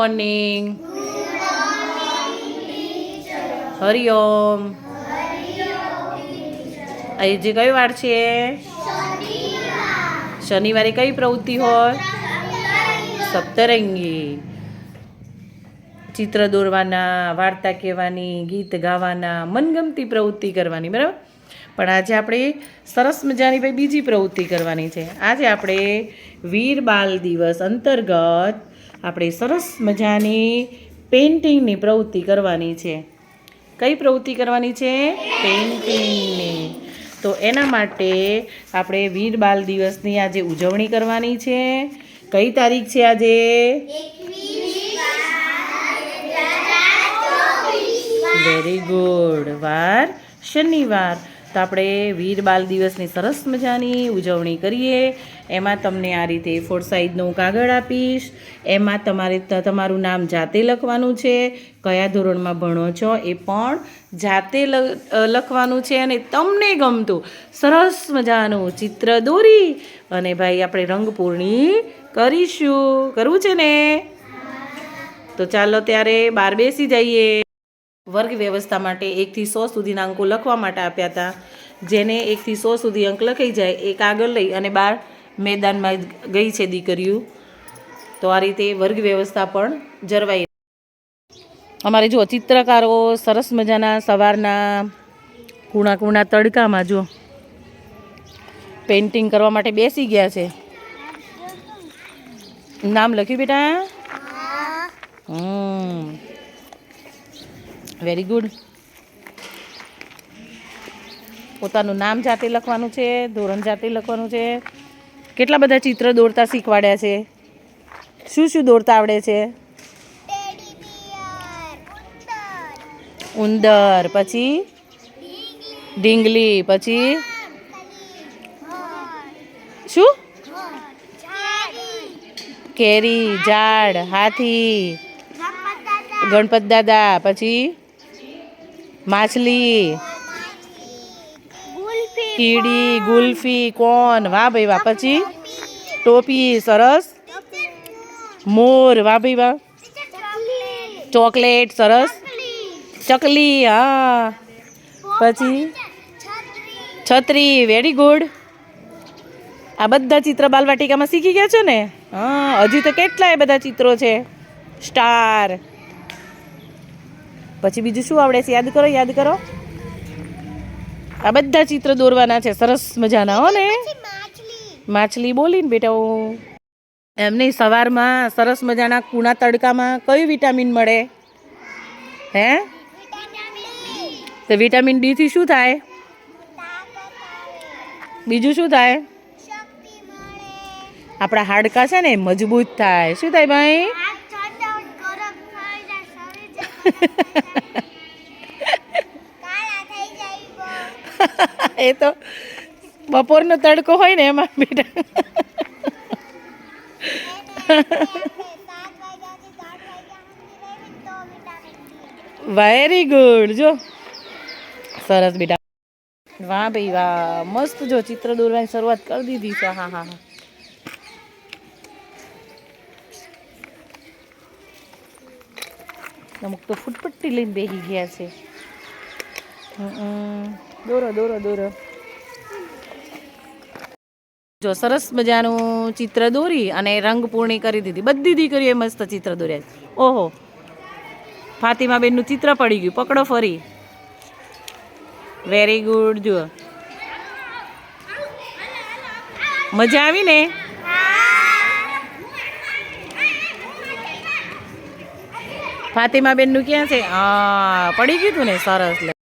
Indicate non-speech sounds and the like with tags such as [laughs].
Morning Hariom આજે કઈ વાર છે? શનિવારે કઈ પ્રવૃત્તિ હોય? સપ્તરંગી. ચિત્ર દોરવાના, વાર્તા કહેવાની, ગીત ગાવાના, મનગમતી પ્રવૃત્તિ કરવાની, બરાબર? પણ આજે આપણે સરસ મજાની ભાઈ બીજી પ્રવૃત્તિ કરવાની છે. આજે આપણે વીર બાલ દિવસ અંતર્ગત આપણે સરસ મજાની પેઇન્ટિંગની પ્રવૃત્તિ કરવાની છે. કઈ પ્રવૃત્તિ કરવાની છે? પેઇન્ટિંગની તો એના માટે આપણે વીર બાલ દિવસની આજે ઉજવણી કરવાની છે. કઈ તારીખ છે આજે? વેરી ગુડ વાર શનિવાર. તો આપણે વીર બાલ દિવસની સરસ મજાની ઉજવણી કરીએ. એમાં તમને આ રીતે ફોર સાઇઝનું કાગળ આપીશ. એમાં તમારે તમારું નામ જાતે લખવાનું છે. કયા ધોરણમાં ભણો છો એ પણ જાતે લખવાનું છે અને તમને ગમતું. સરસ મજાનું ચિત્ર દોરી અને ભાઈ આપણે રંગપૂર્ણી કરીશું. કરવું છે ને? તો ચાલો ત્યારે બાર બેસી જઈએ. વર્ગ વ્યવસ્થા માટે એકથી સો સુધીના અંકો લખવા માટે આપ્યા હતા. જેને એકથી સો સુધી અંક લખાઈ જાય એ કાગળ લઈ અને બાર મેદાનમાં ગઈ છે દીકરીઓ તો આ રીતે વર્ગ વ્યવસ્થા પણ જળવાઈ અમારે જો ચિત્રકારો સરસ મજાના સવારના કૂણા કૂણા તડકામાં જો પેઇન્ટિંગ કરવા માટે બેસી ગયા છે. નામ લખ્યું બેટા? હમ. વેરી ગુડ પોતાનું નામ જાતે લખવાનું છે, ધોરણ જાતે લખવાનું છે. કેટલા બધા ચિત્ર દોરતા શીખવાડ્યા છે? શું શું દોરતા આવડે છે? ઉંદર, પછી? ઢીંગલી, પછી? શું? કેરી, ઝાડ, હાથી. ગણપત દાદા, પછી? માછલી. કીડી ગુલ્ફી કોન. વાહ ભાઈ વાહ. પછી? ટોપી. સરસ. મોર. વાહ ભાઈ વાહ. ચોકલેટ. સરસ. ચકલી. હા. પછી? છત્રી. વેરી ગુડ આ બધા ચિત્ર બાલવાટિકામાં શીખી ગયા છો ને? હા હજી તો કેટલાય બધા ચિત્રો છે. સ્ટાર પછી બીજું શું આવડે છે? યાદ કરો યાદ કરો. આ બધા ચિત્ર દોરવાના છે. સરસ મજાના હો ને? માછલી. બોલીને બેટા એમને સવારમાં સરસ મજાના કૂણા તડકામાં કયું વિટામિન મળે? હે? તો વિટામિન ડી થી શું થાય? બીજું શું થાય? આપણા હાડકા છે ને મજબૂત થાય. શું થાય ભાઈ? [laughs] એ તો બપોરનો તડકો હોય ને એમાં બેટા. [laughs] વેરી ગુડ જો. સરસ બેટા. વાહ ભાઈ વાહ. મસ્ત જો ચિત્ર દોરવાની શરૂઆત કરી દીધી છે. હા હા હા. અમુક તો ફૂટપટ્ટી લઈને બેસી ગયા છે. દોરો દોરો દોરો. જો સરસ મજાનું ચિત્ર દોરી અને રંગ પૂર્ણી કરી દીધી. બધી દીકરીઓએ મસ્ત ચિત્ર દોર્યા છે. ઓહો. ફાતિમા બેનનું ચિત્ર પડી ગયું. પકડો ફરી. વેરી ગુડ જુઓ. મજા આવી ને? ફાતિમા બેનનું ક્યાં છે? હા પડી ગયું તું ને સરસ